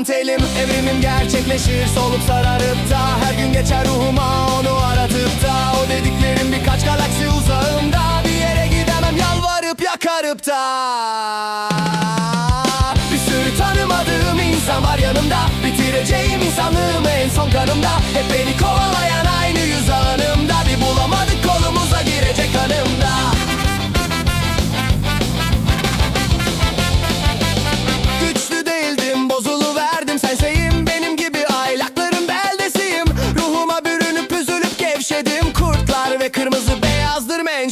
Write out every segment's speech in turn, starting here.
Bam telim Evrimim gerçekleşir. Solup sararıp da Her gün geçer ruhuma. Onu aratıp da O dediklerim birkaç galaksi uzağımda. Bir yere gidemem yalvarıp yakarıp da. Bir sürü tanımadığım insan var yanımda. Bitireceğim insanlığımı en son kanımda. Hep beni kovalayan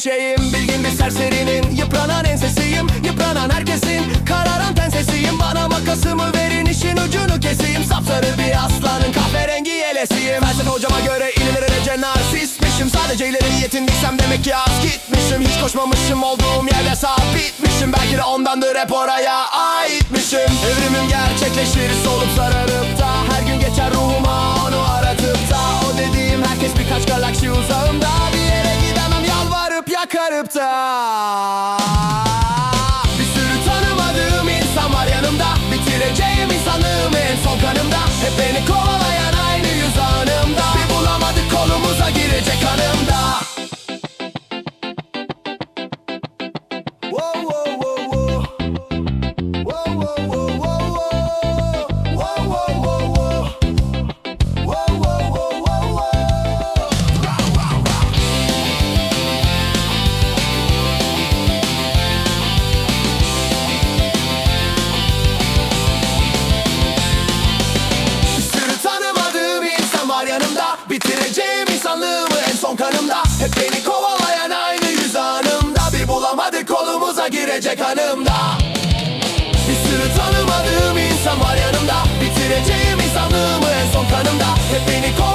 menşeim Bilgin bir serserinin yıpranan ensesiyim. Yıpranan herkesin kararan tensesiyim Bana makasımı verin işin ucunu keseyim. Sapsarı bir aslanın kahverengi yelesiyim Felsefe hocama göre ilerece narsistmişim Sadece ileri yetindiysem demek ki az gitmişim. Hiç koşmamışım olduğum yerde sabitmişim. Belki de ondandır hep oraya aitmişim. Evrimim gerçekleşir solup sararıp yalvarıp kanımda Hep beni kovalayan aynı yüz anımda. Bir bulamadık kolumuza girecek hanımda Bir sürü tanımadığım insan var yanımda. Bitireceğim insanlığımı en son kanımda. Hep beni kovalayan